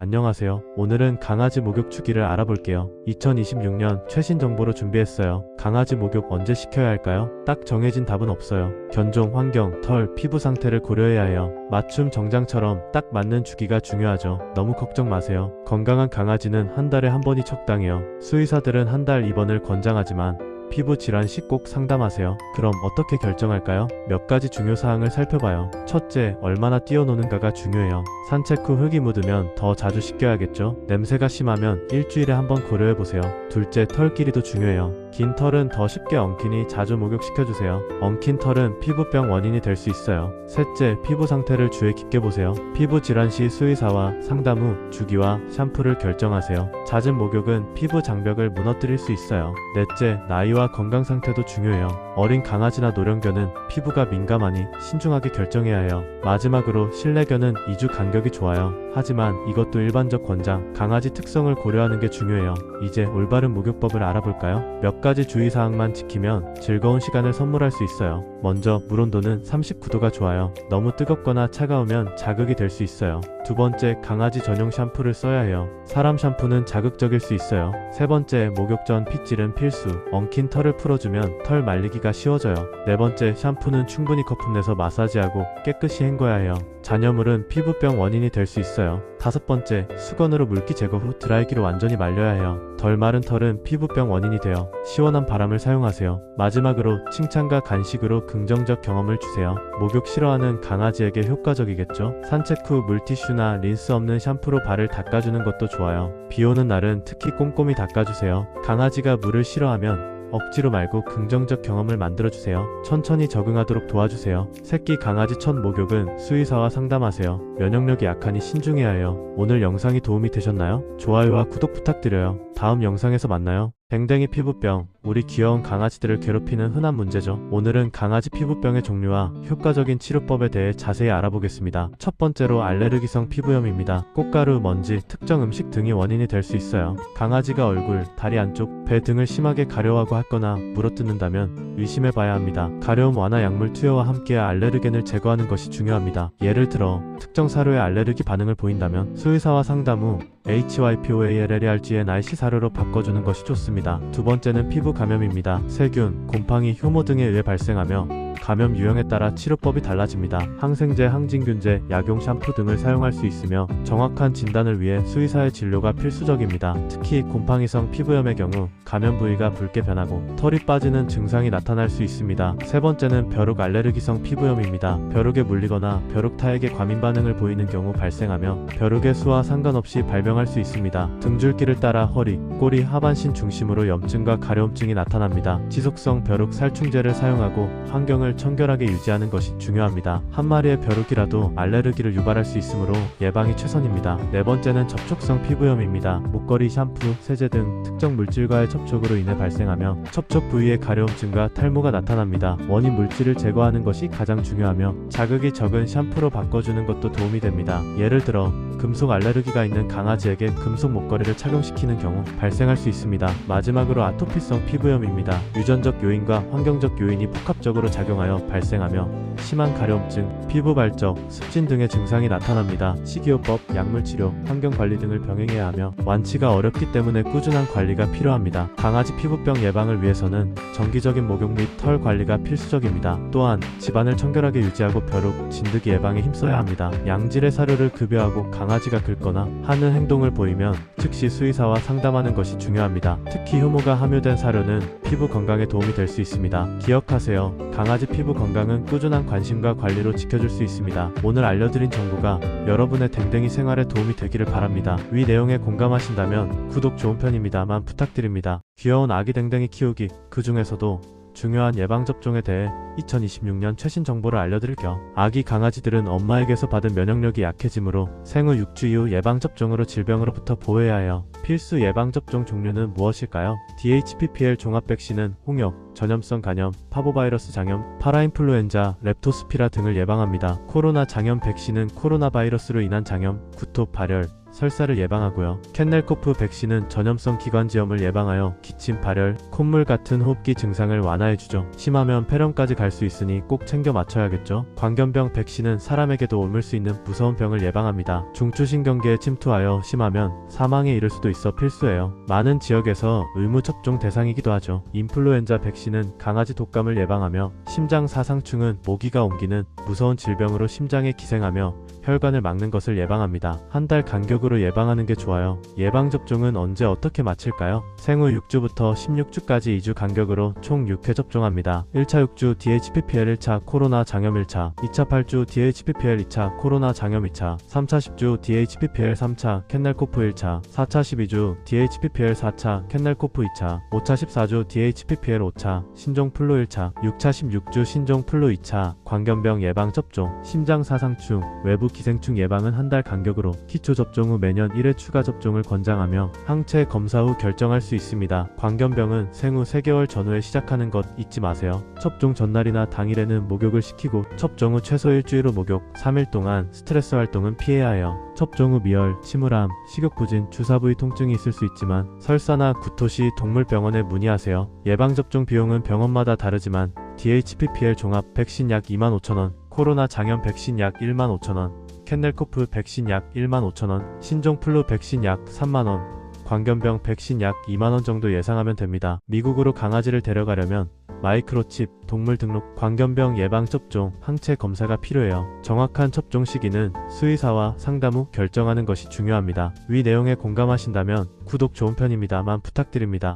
안녕하세요. 오늘은 강아지 목욕 주기를 알아볼게요. 2026년 최신 정보로 준비했어요. 강아지 목욕 언제 시켜야 할까요? 딱 정해진 답은 없어요. 견종, 환경, 털, 피부 상태를 고려해야 해요. 맞춤 정장처럼 딱 맞는 주기가 중요하죠. 너무 걱정 마세요. 건강한 강아지는 한 달에 한 번이 적당해요. 수의사들은 한 달 입원을 권장하지만 피부 질환 시 꼭 상담하세요. 그럼 어떻게 결정할까요? 몇 가지 중요 사항을 살펴봐요. 첫째, 얼마나 뛰어노는가가 중요해요. 산책 후 흙이 묻으면 더 자주 씻겨야겠죠? 냄새가 심하면 일주일에 한 번 고려해 보세요. 둘째, 털 길이도 중요해요. 긴 털은 더 쉽게 엉키니 자주 목욕시켜주세요. 엉킨 털은 피부병 원인이 될 수 있어요. 셋째, 피부 상태를 주의 깊게 보세요. 피부 질환 시 수의사와 상담 후 주기와 샴푸를 결정하세요. 잦은 목욕은 피부 장벽을 무너뜨릴 수 있어요. 넷째, 나이와 건강 상태도 중요해요. 어린 강아지나 노령견은 피부가 민감하니 신중하게 결정해야 해요. 마지막으로 실내견은 2주 간격이 좋아요. 하지만 이것도 일반적 권장, 강아지 특성을 고려하는 게 중요해요. 이제 올바른 목욕법을 알아볼까요? 몇 가지 주의사항만 지키면 즐거운 시간을 선물할 수 있어요. 먼저 물 온도는 39도가 좋아요. 너무 뜨겁거나 차가우면 자극이 될 수 있어요. 두 번째, 강아지 전용 샴푸를 써야 해요. 사람 샴푸는 자극적일 수 있어요. 세 번째, 목욕 전 핏질은 필수. 엉킨 털을 풀어주면 털 말리기가 쉬워져요. 네 번째, 샴푸는 충분히 거품 내서 마사지하고 깨끗이 헹궈야 해요. 잔여물은 피부병 원인이 될 수 있어요. 다섯 번째, 수건으로 물기 제거 후 드라이기로 완전히 말려야 해요. 덜 마른 털은 피부병 원인이 되어 시원한 바람을 사용하세요. 마지막으로 칭찬과 간식으로 긍정적 경험을 주세요. 목욕 싫어하는 강아지에게 효과적이겠죠? 산책 후 물티슈나 린스 없는 샴푸로 발을 닦아주는 것도 좋아요. 비 오는 날은 특히 꼼꼼히 닦아주세요. 강아지가 물을 싫어하면 억지로 말고 긍정적 경험을 만들어주세요. 천천히 적응하도록 도와주세요. 새끼 강아지 첫 목욕은 수의사와 상담하세요. 면역력이 약하니 신중해야 해요. 오늘 영상이 도움이 되셨나요? 좋아요와 구독 부탁드려요. 다음 영상에서 만나요. 댕댕이 피부병, 우리 귀여운 강아지들을 괴롭히는 흔한 문제죠. 오늘은 강아지 피부병의 종류와 효과적인 치료법에 대해 자세히 알아보겠습니다. 첫 번째로 알레르기성 피부염입니다. 꽃가루, 먼지, 특정 음식 등이 원인이 될 수 있어요. 강아지가 얼굴, 다리 안쪽, 배 등을 심하게 가려워하고 하거나 물어뜯는다면 의심해 봐야 합니다. 가려움 완화 약물 투여와 함께 알레르겐을 제거하는 것이 중요합니다. 예를 들어 특정 사료에 알레르기 반응을 보인다면 수의사와 상담 후 HYPOALLERGNIC 사료로 바꿔주는 것이 좋습니다. 두 번째는 피부 감염입니다. 세균, 곰팡이, 효모 등에 의해 발생하며 감염 유형에 따라 치료법이 달라집니다. 항생제, 항진균제, 약용 샴푸 등을 사용할 수 있으며 정확한 진단을 위해 수의사의 진료가 필수적입니다. 특히 곰팡이성 피부염의 경우 감염 부위가 붉게 변하고 털이 빠지는 증상이 나타날 수 있습니다. 세 번째는 벼룩 알레르기성 피부염입니다. 벼룩에 물리거나 벼룩 타액에 과민 반응을 보이는 경우 발생하며 벼룩의 수와 상관없이 발병할 수 있습니다. 등줄기를 따라 허리, 꼬리, 하반신 중심으로 염증과 가려움증이 나타납니다. 지속성 벼룩 살충제를 사용하고 환경을 청결하게 유지하는 것이 중요합니다. 한 마리의 벼룩이라도 알레르기를 유발할 수 있으므로 예방이 최선입니다. 네 번째는 접촉성 피부염입니다. 목걸이, 샴푸, 세제 등 특정 물질과의 접촉으로 인해 발생하며 접촉 부위의 가려움증과 탈모가 나타납니다. 원인 물질을 제거하는 것이 가장 중요하며 자극이 적은 샴푸로 바꿔주는 것도 도움이 됩니다. 예를 들어 금속 알레르기가 있는 강아지에게 금속 목걸이를 착용시키는 경우 발생할 수 있습니다. 마지막으로 아토피성 피부염입니다. 유전적 요인과 환경적 요인이 복합적으로 작용 하여 발생하며 심한 가려움증, 피부 발적, 습진 등의 증상이 나타납니다. 식이요법, 약물 치료, 환경 관리 등을 병행해야 하며 완치가 어렵기 때문에 꾸준한 관리가 필요합니다. 강아지 피부병 예방을 위해서는 정기적인 목욕 및 털 관리가 필수적입니다. 또한 집안을 청결하게 유지하고 벼룩, 진드기 예방에 힘써야 합니다. 양질의 사료를 급여하고 강아지가 긁거나 하는 행동을 보이면 즉시 수의사와 상담하는 것이 중요합니다. 특히 효모가 함유된 사료는 피부 건강에 도움이 될 수 있습니다. 기억하세요. 강아지 피부 건강은 꾸준한 관심과 관리로 지켜줄 수 있습니다. 오늘 알려드린 정보가 여러분의 댕댕이 생활에 도움이 되기를 바랍니다. 위 내용에 공감하신다면 구독 좋은 편입니다만 부탁드립니다. 귀여운 아기 댕댕이 키우기, 그 중에서도 중요한 예방접종에 대해 2026년 최신 정보를 알려드릴게요. 아기 강아지들은 엄마에게서 받은 면역력이 약해지므로 생후 6주 이후 예방접종으로 질병으로부터 보호해야 해요. 필수 예방접종 종류는 무엇일까요? DHPPL 종합백신은 홍역, 전염성 간염, 파보바이러스 장염, 파라인플루엔자, 렙토스피라 등을 예방합니다. 코로나 장염 백신은 코로나 바이러스로 인한 장염, 구토, 발열, 설사를 예방하고요. 캔넬코프 백신은 전염성 기관지염을 예방하여 기침, 발열, 콧물 같은 호흡기 증상을 완화해주죠. 심하면 폐렴까지 갈 수 있으니 꼭 챙겨 맞춰야겠죠. 광견병 백신은 사람에게도 옮을 수 있는 무서운 병을 예방합니다. 중추신경계에 침투하여 심하면 사망에 이를 수도 있어 필수예요. 많은 지역에서 의무 접종 대상이기도 하죠. 인플루엔자 백신은 강아지 독감을 예방하며 심장 사상충은 모기가 옮기는 무서운 질병으로 심장에 기생하며 혈관을 막는 것을 예방합니다. 한 달 간격 으로 예방하는 게 좋아요. 예방접종은 언제 어떻게 마칠까요? 생후 6주부터 16주까지 2주 간격으로 총 6회 접종합니다. 1차 6주 DHPPL 1차 코로나 장염 1차, 2차 8주 DHPPL 2차 코로나 장염 2차, 3차 10주 DHPPL 3차 캔넬코프 1차, 4차 12주 DHPPL 4차 캔넬코프 2차, 5차 14주 DHPPL 5차 신종플루 1차, 6차 16주 신종플루 2차 광견병 예방 접종, 심장 사상충, 외부 기생충 예방은 한 달 간격으로 기초 접종 후 매년 1회 추가 접종을 권장하며 항체 검사 후 결정할 수 있습니다. 광견병은 생후 3개월 전후에 시작하는 것 잊지 마세요. 접종 전날이나 당일에는 목욕을 시키고 접종 후 최소 일주일 후 목욕, 3일 동안 스트레스 활동은 피해야 해요. 접종 후 미열, 침울함, 식욕부진, 주사 부위 통증이 있을 수 있지만 설사나 구토 시 동물병원에 문의하세요. 예방접종 비용은 병원마다 다르지만 DHPPL 종합 백신 약 25,000원, 코로나 장염 백신 약 15,000원, 캔넬코프 백신 약 15,000원, 신종플루 백신 약 3만원, 광견병 백신 약 2만원 정도 예상하면 됩니다. 미국으로 강아지를 데려가려면 마이크로칩, 동물 등록, 광견병 예방 접종, 항체 검사가 필요해요. 정확한 접종 시기는 수의사와 상담 후 결정하는 것이 중요합니다. 위 내용에 공감하신다면 구독 좋은 편입니다만 부탁드립니다.